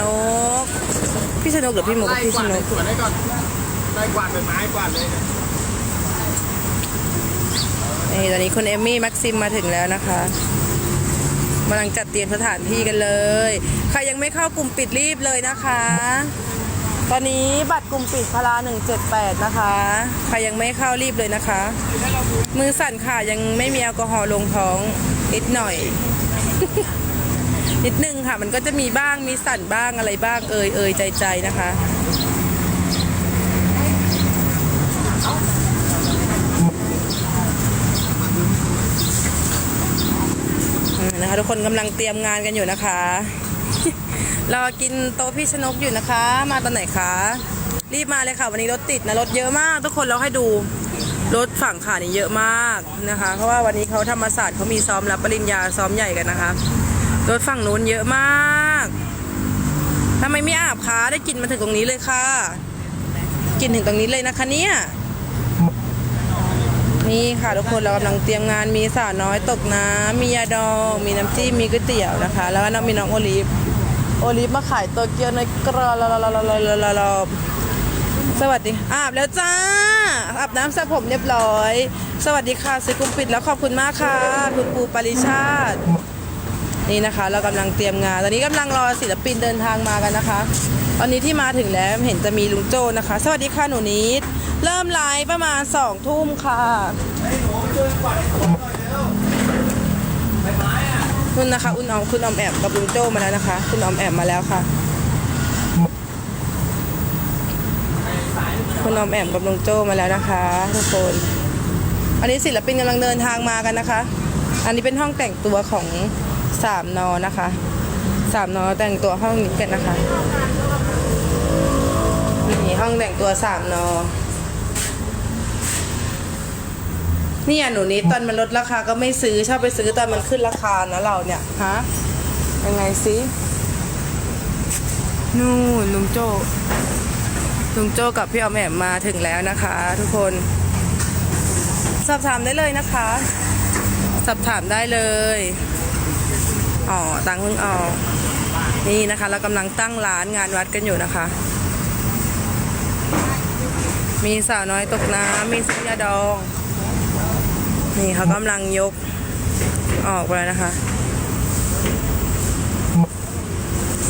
นกพี่ชนกหรือพี่มุกไล่พี่กชวาดนในกสวนได้ก่อนไล่กวาดเป็นไม้กวาดเลยเนี่ยนี่ตอนนี้คุณเอมมี่แม็กซิมมาถึงแล้วนะคะกำลังจัดเตรียมสถานที่กันเลย ใครยังไม่เข้ากลุ่มปิดรีบเลยนะคะ ตอนนี้บัตรกลุ่มปิดพลา178 นะคะ ใครยังไม่เข้ารีบเลยนะคะ มือสั่นค่ะยังไม่มีแอลกอฮอล์ลงท้องนิดหน่อย นิดนึงค่ะ มันก็จะมีบ้างมีสั่นบ้างอะไรบ้างเอ่ยเอ่ยใจใจนะคะ นะคะทุกคนกำลังเตรียมงานกันอยู่นะคะรอกินโต๊ะพี่ชนกอยู่นะคะ มาตอนไหนคะ รีบมาเลยค่ะ วันนี้รถติดนะรถเยอะมาก ทุกคนเราให้ดูรถฝั่งขานี่เยอะมากนะคะ เพราะว่าวันนี้เขาธรรมศาสตร์เขามีซ้อมรับปริญญาซ้อมใหญ่กันนะคะ รถฝั่งนู้นเยอะมากทำไมไม่อาบคะได้กลินมาถึงตรงนี้เลยค่ะกลินถึงตรงนี้เลยนะคะเนี่ยนี่ค่ะทุกคนเรากำลังเตรียมงานมีสาวน้อยตกน้ำมียาดองมีน้ำจิ้มมีก๋วยเตี๋ยวนะคะ แล้วก็น้องมีน้องโอลิฟโอลิฟมาขายโตเกียวในกรอลลลสวัสดีอาบแล้วจ้าอาบน้ำสระผมเรียบร้อย สวัสดีค่ะซื้อกุมปิดแล้วขอบคุณมากค่ะ คุณปูปริชาติ นี่นะคะ เรากำลังเตรียมงาน ตอนนี้กำลังรอศิลปินเดินทางมากันนะคะ ตอนนี้ที่มาถึงแล้วเห็นจะมีลุงโจนะคะ สวัสดีค่ะหนูนิด เริ่มไลฟ์ประมาณสองทุ่มค่ะนุ่นนะคะ อุ่นออมคุณออมแอมกับลุงโจมาแล้วนะคะ คุณออมแอมมาแล้วค่ะ คุณออมแอมกับลุงโจมาแล้วนะคะทุกคน อันนี้ศิลปินกำลังเดินทางมากันนะคะ อันนี้เป็นห้องแต่งตัวของ สามนอนะคะสามนอแต่งตัวห้องนี้กันนะคะนี่ห้องแต่งตัวสามนอเนี่ยหนูนิดตอนมันลดราคาก็ไม่ซื้อชอบไปซื้อตอนมันขึ้นราคานะเราเนี่ยฮะยังไงสินู่นลุงโจลุงโจกับพี่ออมแอมมาถึงแล้วนะคะ ทุกคน สอบถามได้เลยนะคะ สอบถามได้เลย อ๋อตังค์เพิ่งออกนี่นะคะเรากำลังตั้งร้านงานวัดกันอยู่นะคะ มีสาวน้อยตกน้ำมีสัญญาดอง นี่เขากำลังยกออกไปแล้วนะคะ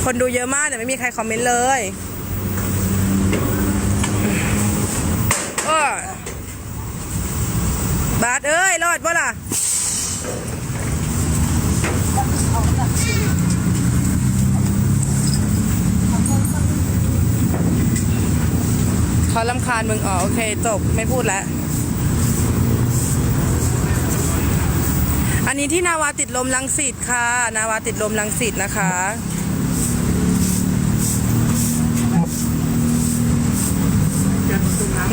คนดูเยอะมากแต่ไม่มีใครคอมเมนต์เลยโอ้ยบาทเอ้ย รอดบ่ล่ะ เขาลำคาญมึงอ๋อโอเค จบไม่พูดแล้ว อันนี้ที่นาวาติดลมลังสิตค่ะ นาวาติดลมลังสิตนะคะ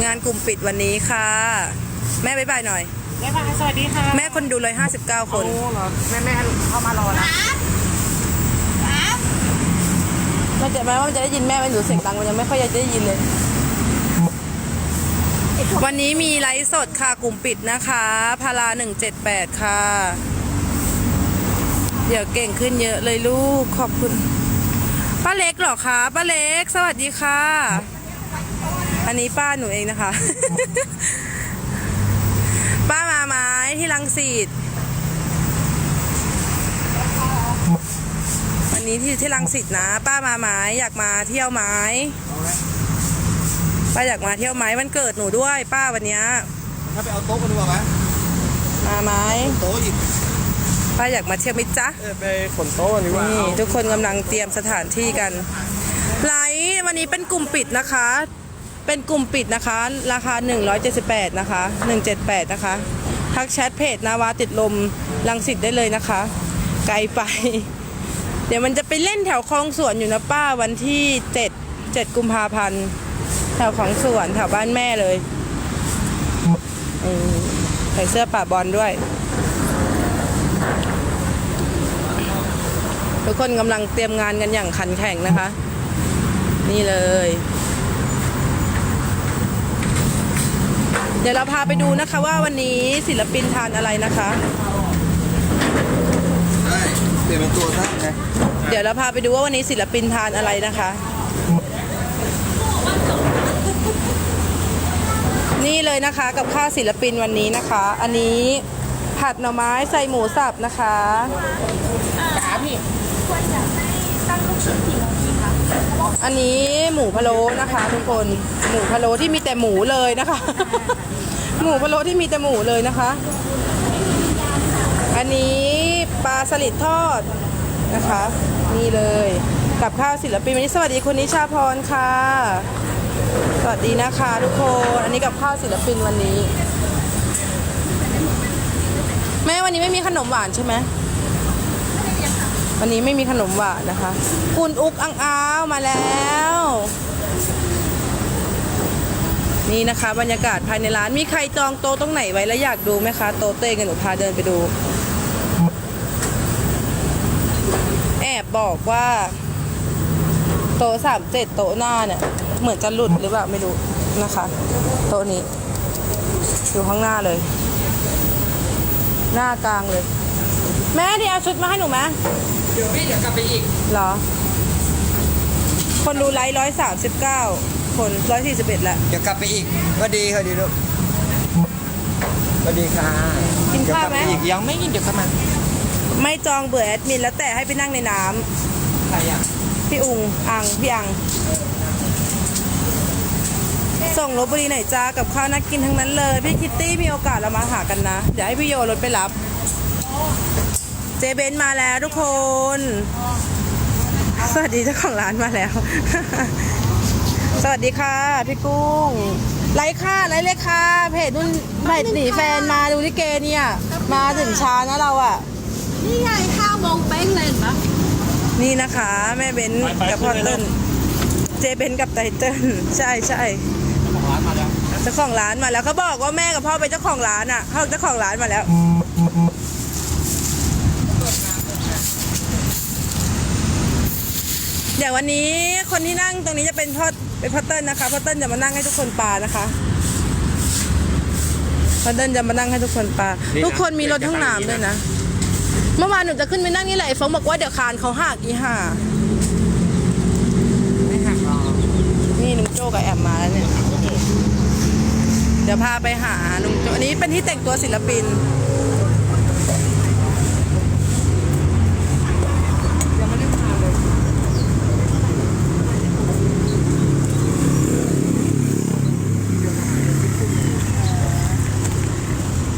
งานกลุ่มปิดวันนี้ค่ะ แม่บ๊ายบายหน่อย แม่พาสวัสดีค่ะ แม่คนดูเลย59 คน โอ้เหรอ แม่แม่เข้ามารอนะมันจะแม้ว่ามันจะได้ยินแม่ไหมหรือเสียงดังมันยังไม่ค่อยจะได้ยินเลย วันนี้มีไลฟ์สดค่ะกลุ่มปิดนะคะพารา178ค่ะ เดี๋ยวเก่งขึ้นเยอะเลยลูกขอบคุณป้าเล็กเหรอคะป้าเล็ก สวัสดีค่ะ อันนี้ป้าหนูเองนะคะ ป้ามาไม้ที่ลังสิตวันนี้ที่ที่ลังสิตนะ ป้ามาไม้อยากมาเที่ยวไม้ ป้าอยากมาเที่ยวไม้วันเกิดหนูด้วย ป้าวันเนี้ยถ้าไปเอาโต๊ะกันดีกว่าไหมมาไม้โต๊ะหยิบป้าอยากมาเที่ยวไหมิจ๊ะเออไปขนโต๊ะกันดีกว่านี่เอาทุกคนกำลังเตรียมสถานที่กันไลฟ์วันนี้เป็นกลุ่มปิดนะคะ เป็นกลุ่มปิดนะคะ ราคา 178 นะคะ 178 นะคะ ทักแชทเพจนาวาติดลมลังสิตได้เลยนะคะ ไกลไป เดี๋ยวมันจะไปเล่นแถวคลองสวนอยู่นะป้าวันที่ 7 7 กุมภาพันธ์แถวของสวนแถวบ้านแม่เลยอืมใส่เสื้อป่าบอลด้วย ทุกคนกำลังเตรียมงานกันอย่างขันแข่งนะคะ นี่เลย เดี๋ยวเราพาไปดูนะคะว่าวันนี้ศิลปินทานอะไรนะคะได้เปลี่ยนเป็นตัวท่านไงเดี๋ยวเราพาไปดูว่าวันนี้ศิลปินทานอะไรนะคะ นี่เลยนะคะกับข้าวศิลปินวันนี้นะคะ อันนี้ผัดหน่อไม้ใส่หมูสับนะคะจ๋าพี่อันนี้หมูพะโล้นะคะ ทุกคนหมูพะโล้ที่มีแต่หมูเลยนะคะ หมูพะโล้ที่มีแต่หมูเลยนะคะ อันนี้ปลาสลิดทอดนะคะ นี่เลยกับข้าวศิลปินวันนี้สวัสดีคุณนิชาพรค่ะ สวัสดีนะคะทุกคน อันนี้กับข้าวศิลปินวันนี้ แม่วันนี้ไม่มีขนมหวานใช่ไหมวันนี้ไม่มีขนมหวานนะคะ คุณอุกอังอ้าวมาแล้ว นี่นะคะ บรรยากาศภายในร้านมีใครจองโต๊ะตรงไหนไว้แล้วอยากดูไหมคะ โต๊ะเต้กันหนูพาเดินไปดู แอบบอกว่า โต๊ะสามเจ็ดโต๊ะหน้าเนี่ย เหมือนจะหลุดหรือเปล่าไม่รู้นะคะ โต๊ะนี้อยู่ข้างหน้าเลย หน้ากลางเลย แม่เดี๋ยวเอาชุดมาให้หนูไหมเดี๋ยวพี่เดี๋ยวกลับไปอีกเหรอ คนดูไลฟ์ร้อยสามสิบเก้าคนร้อยสี่สิบเอ็ดแล้วเดี๋ยวกลับไปอีกสวัสดีค่ะดีลูกสวัสดีค่ะกินข้าวไหมเดี๋ยกลับปอีกยังไม่กินเดี๋ยวเข้ามาไม่จองเบื่อแอดมินแล้วแต่ให้ไปนั่งในน้ำใครอะพี่อุงอังพี่อัง ส่งลบบุรีหน่อยจ้ากับข้าวนักกินทั้งนั้นเลย พี่คิตตี้มีโอกาสเรามาหากันนะ เดี๋ยวให้พี่โยรถไปรับ เจเบนมาแล้วทุกคน สวัสดีเจ้าของร้านมาแล้ว สวัสดีค่ะพี่กุ้งไลค์ค่ะไลค์เลยค่ะเพจนุ่นเพจหนีแฟนมาดูลิเกเนี่ย มาถึงช้านะเราอะ นี่ไงข้าวโมงเป้งเลยเห็นปะนี่นะคะ แม่เบนกับพ่อเติ้ลเจเบนกับไตเติ้ลใช่ใช่ เจ้าของร้านมาแล้วเขาบอกว่าแม่กับพ่อเป็นเจ้าของร้านอะเขาเจ้าของร้านมาแล้วเดี๋ยววันนี้คนที่นั่งตรงนี้จะเป็นพ่อเป็นพ่อเติ้ลนะคะพ่อเติ้ลจะมานั่งให้ทุกคนปลานะคะพ่อเติ้ลจะมานั่งให้ทุกคนปลาทุกคนมีรถห้องน้ำด้วยนะเมื่อวานหนูจะขึ้นไปนั่งนี่แหละไอ้ฟงบอกว่าเดี๋ยวคานเขาหักอีห่าไม่หักหรอกนี่ลุงโจ้กับแอมมาแล้วเนี่ย เดี๋ยวพาไปหาลุงโจ้อันนี้เป็นที่แต่งตัวศิลปินยังไม่ได้ทานเลย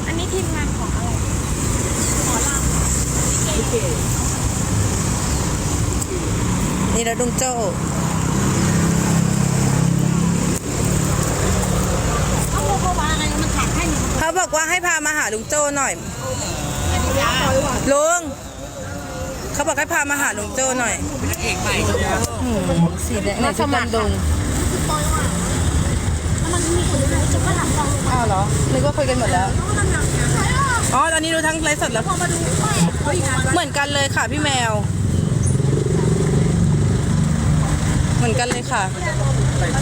อันนี้ทีมงานของอะไรนี่แล้วลุงโจ้ เขาโมโกวาไงมันถักให้หนู เขาบอกว่าให้พามา หาลุงโจ้หน่อยอันนี้ยาลุง เขาบอกให้พามาหาลุงโจ้หน่อยเป็นนางเอกใหม่เลยอะสีแดงมาสมัครดงแล้วมันมีคนรู้จะก็ถามเราอ้าวเหรอ นึกว่าคุยกันหมดแล้วต้องกำลังใช่ป่ะอ๋อ ตอนนี้ดูทั้งไลฟ์สดแล้วพอมาดูว่าเขาอีกงานเหมือนกันเลยค่ะพี่แมว เหมือนกันเลยค่ะ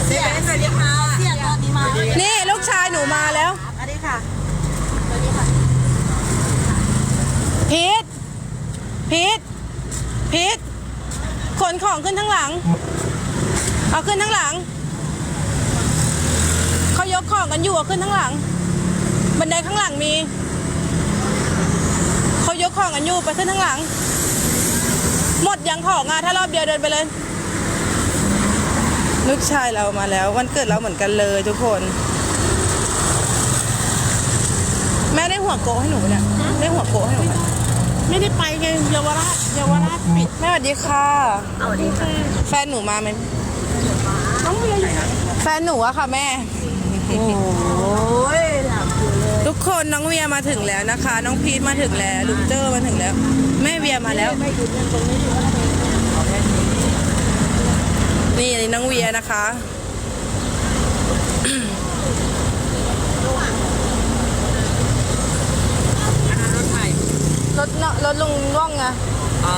เสียสวัสดีค่ะ เสียตอนนี้มา นี่ลูกชายหนูมาแล้วสวัสดีค่ะ พีทพีทพีทขนของขึ้นทั้งหลัง เอาขึ้นทั้งหลัง เขายกของกันอยู่เอาขึ้นทั้งหลัง บันไดข้างหลังมี เขายกของกันอยู่ไปขึ้นทั้งหลัง หมดยังของอะถ้ารอบเดียวเดินไปเลย ลูกชายเรามาแล้ว วันเกิดเราเหมือนกันเลยทุกคน แม่ได้หัวโกให้หนูเนี่ยได้หัวโกให้หนู ไม่ได้ไปไงเยาวราชเยาวราชปิดแม่สวัสดีค่ะ เอาดีค่ะแฟนหนูมาไหมน้องเมียอยู่ไหนแฟนหนูอะค่ะแม่ โอ้ยหลับอยู่เลยทุกคนน้องเวียมาถึงแล้วนะคะ น้องพีทมาถึงแล้วลุงเจอมาถึงแล้ว แม่เวียมาแล้ว ไม่หยุดเงินตรงนี้อยู่นี่อันนี้น้องเวียนะคะ ลงร่องไงอ๋อ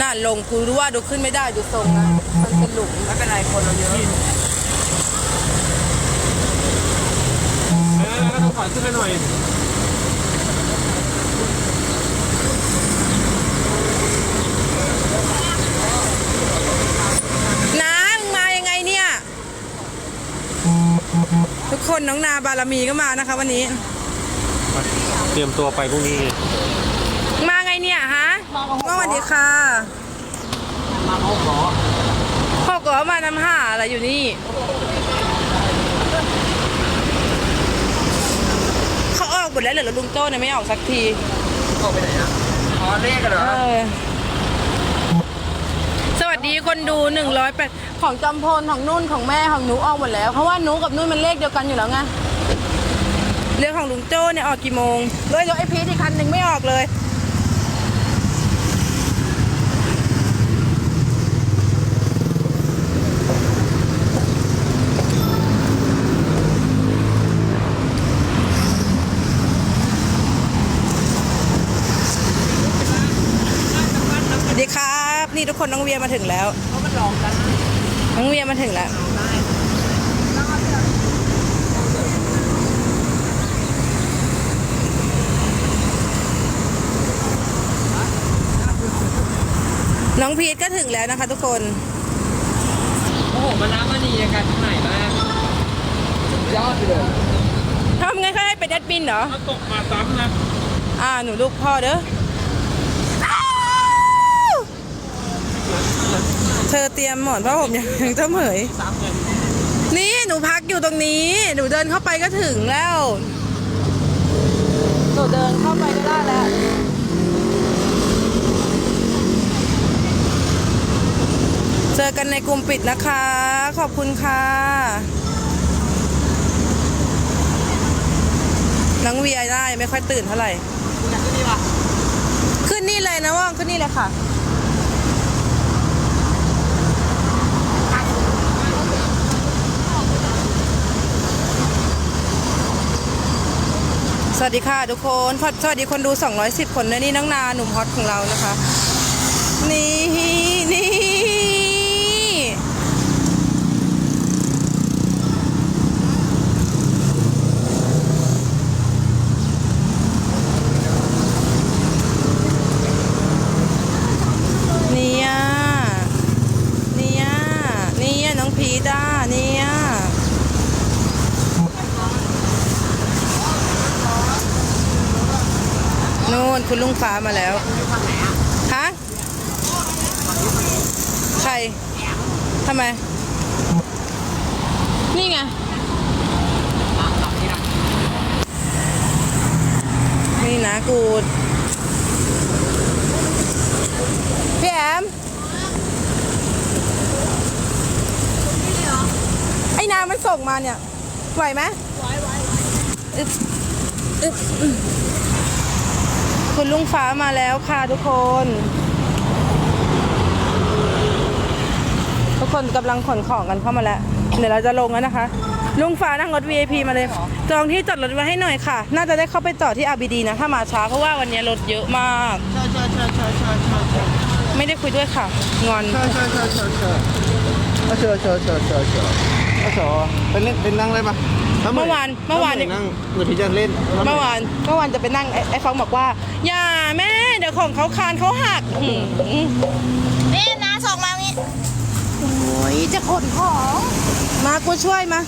น่าลงกูรู้ว่าดูขึ้นไม่ได้ดูทรงนะมันเป็นหลุมไม่เป็นไรคนเราเยอะแล้วก็ต้องขอขึ้นไปหน่อยทุกคนน้องนาบารมีก็มานะคะวันนี้ เตรียมตัวไปพรุ่งนี้ไงมาไงเนี่ยฮะสวัสดีค่ะพ่อก็มานำหาอะไรอยู่นี่ เขาออกหมดแล้วเหลือลุงโจ้เนี่ยไม่ออกสักทีออกไปไหนอะอ๋อเลขกันเหรอเออสวัสดีคนดูหนึ่งร้อยแปดของจำพลของนุ่นของแม่ของหนูออกหมดแล้ว เพราะว่าหนูกับนุ่นมันเลขเดียวกันอยู่แล้วไง เรื่องของลุงโจ้เนี่ยออกกี่โมงด้วยรถไอพีที่คันหนึ่งไม่ออกเลย สวัสดีครับ นี่ทุกคนน้องเวียมาถึงแล้วน้องเวียมาถึงแล้ว น้องพีทก็ถึงแล้วนะคะทุกคน โอ้โหมาน้ำมันนีกันที่ไหนมากยอดไปเลยทำไงคะให้เป็นแอดมินเหรอ ถ้าตกมาซ้ำนะ อ่า หนูลูกพ่อเด้ออ้าวเธอเตรียมหมอนผ้าห่มยังเจ้าเหมย ซ้ำเลยนี่หนูพักอยู่ตรงนี้ หนูเดินเข้าไปก็ถึงแล้ว หนูเดินเข้าไปก็ได้แล้ว จอกันในกลุ่มปิดนะคะ ขอบคุณค่ะ น้องเวียได้ไม่ค่อยตื่นเท่าไหร่ ขึ้นนี่เลยนะว่างขึ้นนี่เลยค่ะสวัสดีค่ะทุกคนขอสวัสดีคนดู 210 คนนะนี่น้องนาหนุ่มฮอตของเรานะคะ นี่นี่เนี่ยเนี่ยเนี่ยน้องพีด้าเนี่ย นู่น คุณลุงฟ้ามาแล้วฮะใครทำไม นี่ไงนี่นะกูดพี่แอมไอ้น้ำมันส่งมาเนี่ย ไหวไหมไหวไหวอึบอึบ คุณลุงฟ้ามาแล้วค่ะทุกคน ทุกคนกำลังขนของกันเข้ามาแล้ว เดี๋ยวเราจะลงแล้วนะคะ ลุงฟ้านั่งรถ VIP มาเลย จองที่จอดรถไว้ให้หน่อยค่ะ น่าจะได้เข้าไปจอดที่อาบีดีนะ ถ้ามาช้าเพราะว่าวันนี้รถเยอะมาก ใช่ใช่ใช่ใช่ใช่ใช่ใช่ไม่ได้คุยด้วยค่ะ งอน ใช่ใช่ใช่ใช่ใช่เชิญเชิญเชิญเชิญเชิญเชิญเป็นเล่นเป็นนั่งเลยปะ เมื่อวานเมื่อวานเนี่ยนั่งเมื่อที่จะเล่นเมื่อวานเมื่อวานจะไปนั่งไอ้ไอ้ฟองบอกว่า อย่าแม่เดี๋ยวของเขาคานเขาหักอื้อหือนี่นะส่งมางี้โอ้ยจะขนของมากูช่วยมา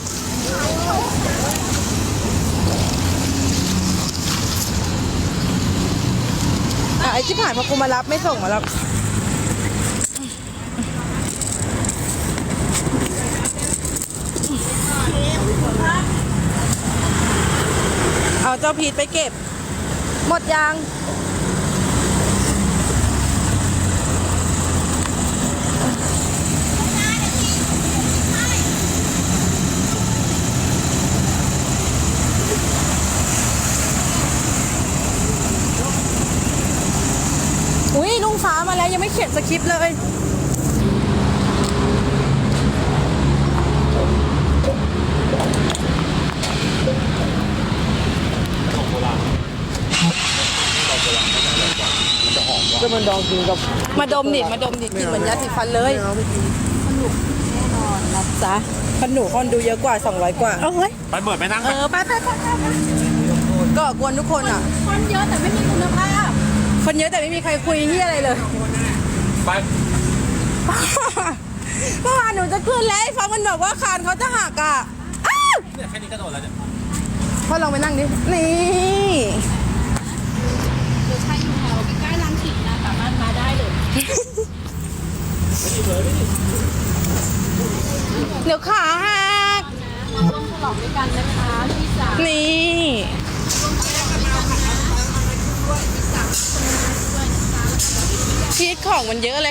อะไอ้ชิบหายพอกูมารับไม่ส่งมารับ เอาเจ้าพีทไปเก็บ หมดยางอุ้ยลุงฟ้ามาแล้วยังไม่เขียนสคริปต์เลย มันดองกินกับมาดมดิมาดมดิกลินเหมือนยาสีฟันเลยไม่เอาไม่กินนะจ๊ะคนหนูคนดูเยอะกว่า 200 กว่าเอ้ยไปเบิดไปนั่งเออไปไปไปไปไปก็กวนทุกคนอะ คนเยอะแต่ไม่มีคุณภาพ คนเยอะแต่ไม่มีใครคุยนี่อะไรเลย ไปเมื่อวานหนูจะขึ้นแล้วไอ้ฟังมันบอกว่าคานเขาจะหักอะอ้าวเนี่ยแค่นี้ก็โดนแล้วเนี่ยพ่อลองไปนั่งดิ นี่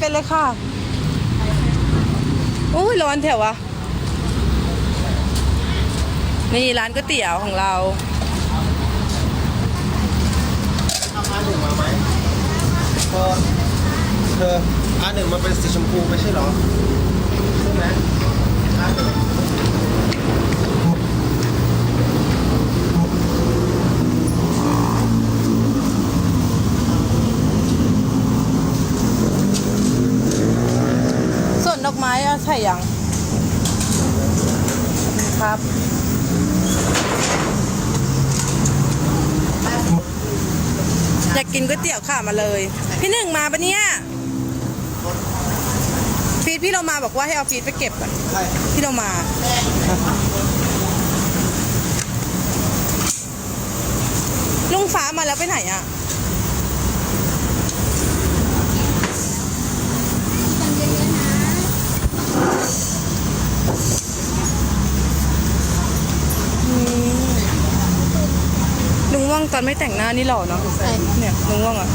ปเป็นๆเลยค่ะอุ้ยร้อนแถววะนี่ร้านก๋วยเตี๋ยวของเราเธอเธออันหนึ่งมันเป็นสีชมพูไม่ใช่หรอ ใช่ไหมอันหนึ่ง ส่วนดอกไม้เอา ใส่ยังครับอยากกินก๋วยเตี๋ยวค่ะมาเลย พี่หนึ่งมาปะเนี่ยฟีดพี่เรามาบอกว่าให้เอาฟีดไปเก็บก่อนพี่เรามาลุงฟ้ามาแล้วไปไหนอะ ลุงว่าง ตอนไม่แต่งหน้านี่หล่อเนาะเนี่ยลุงว่างอะ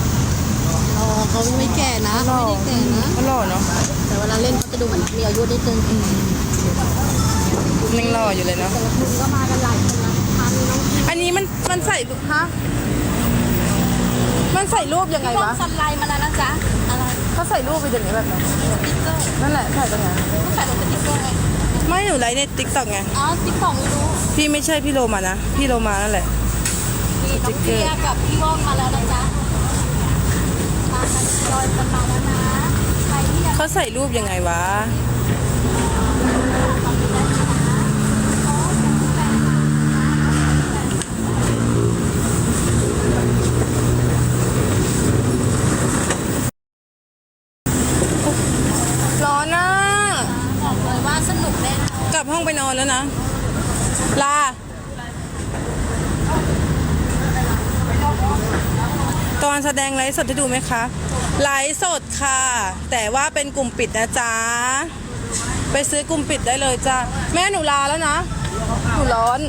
อ๋อเขาไม่แก่นะเขาไม่ได้แก่นะก็หล่อเนาะแต่เวลาเล่นเขาจะดูเหมือนมีอายุนิดนึงยังหล่ออยู่เลยเนาะแต่ละคนก็มากันหลายคนนะทานน้องอันนี้มันมันใส่ฮะมันใส่รูปยังไงพี่วะสันไลน์มาแล้วนะจ๊ะ อะไรเขาใส่รูปไปอย่างนี้แบบนั้นสติ๊กเกอร์นั่นแหละใส่ตรงไหนต้องใส่ลงสติ๊กเกอร์ไงไม่หนูไลฟ์ในติ๊กต็อกไง อ๋อติ๊กต็อกไม่รู้พี่ไม่ใช่พี่โลมานะ พี่โลมานั่นแหละมี น้องเบียร์กับพี่ว่องมาแล้วนะจ๊ะมากันลอยกันมาแล้วนะใครที่อยาก เขาใส่รูปยังไงวะ ร้อนอะ บอกเลยว่าสนุกแน่นอน กลับห้องไปนอนแล้วนะ ลา ตอนแสดงไลฟ์สดให้ดูไหมคะ ไลฟ์สดค่ะ แต่ว่าเป็นกลุ่มปิดนะจ๊ะ ไปซื้อกลุ่มปิดได้เลยจ้าแม่หนูลาแล้วนะ หนูร้อน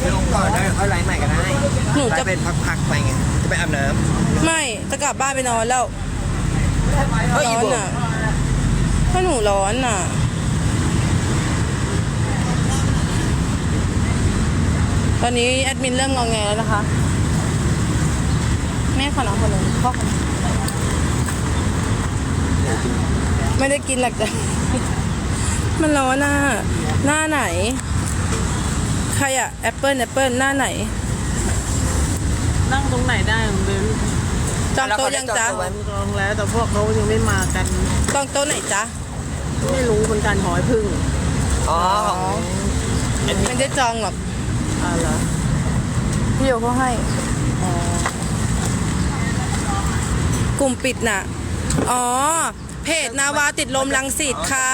ไม่ลงก่อนได้ค่อยไลฟ์ใหม่ก็ได้หนูจะ ไลฟ์เป็นพักๆไปไง จะไปอาบน้ไม่ จะกลับบ้านไปนอนแล้วำเฮ้ยร้อีอนโบอะถ้าหนูร้อนอะ ตอนนี้แอดมินเริ่มงองแงแล้วนะคะ แม่ขอน้องคนหนึ่งพ่อขอไม่ได้กินหรอกจ้ะมันร้อนอะหน้าไหน ใครอะแอปเปิลแอปเปิลหน้าไหน นั่งตรงไหนได้ของเบนจองโต๊ะยังจ๊ะจองแล้วแต่พวกเขายังไม่มากันจองโต๊ะไหนจ๊ะ ไม่รู้เหมือนกันหอยพึ่ง อ๋อไม่ได้จองหรอกอะไรพี่โยเขาให้ กลุ่มปิดน่ะ อ๋อ เพจนาวาติดลมลังสิตค่ะ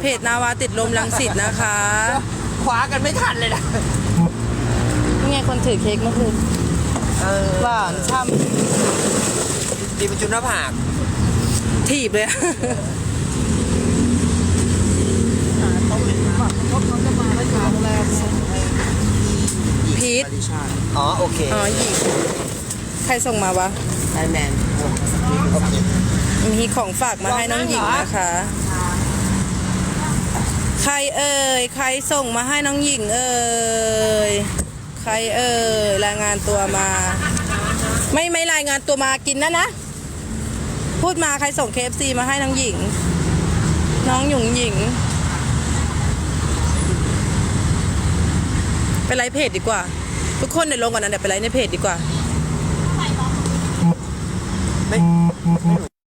เพจนาวาติดลมลังสิตนะคะคว้ากันไม่ทันเลยนะนี่ไงคนถือเค้กเมื่อคืนเออหวานช่ดีเป็นจุดหน้าผากำถีบเลยอะพีทอ๋อ โอเค อ๋อหญิงใครส่งมาวะไลน์แมนโอเค มีของฝากมาให้น้องหญิงนะคะ ใครเอ่ย ใครส่งมาให้น้องหญิงเอ่ย ใครเอ่ย รายงานตัวมา ไม่ไม่รายงานตัวมากินนะนะ พูดมาใครส่ง KFC มาให้น้องหญิง น้องหยุงหญิงไลฟ์เพจดีกว่า ทุกคนเดี๋ยวลงก่อนนะเดี๋ยวไปไลฟ์ในเพจดีกว่า ไม่ไม่รู้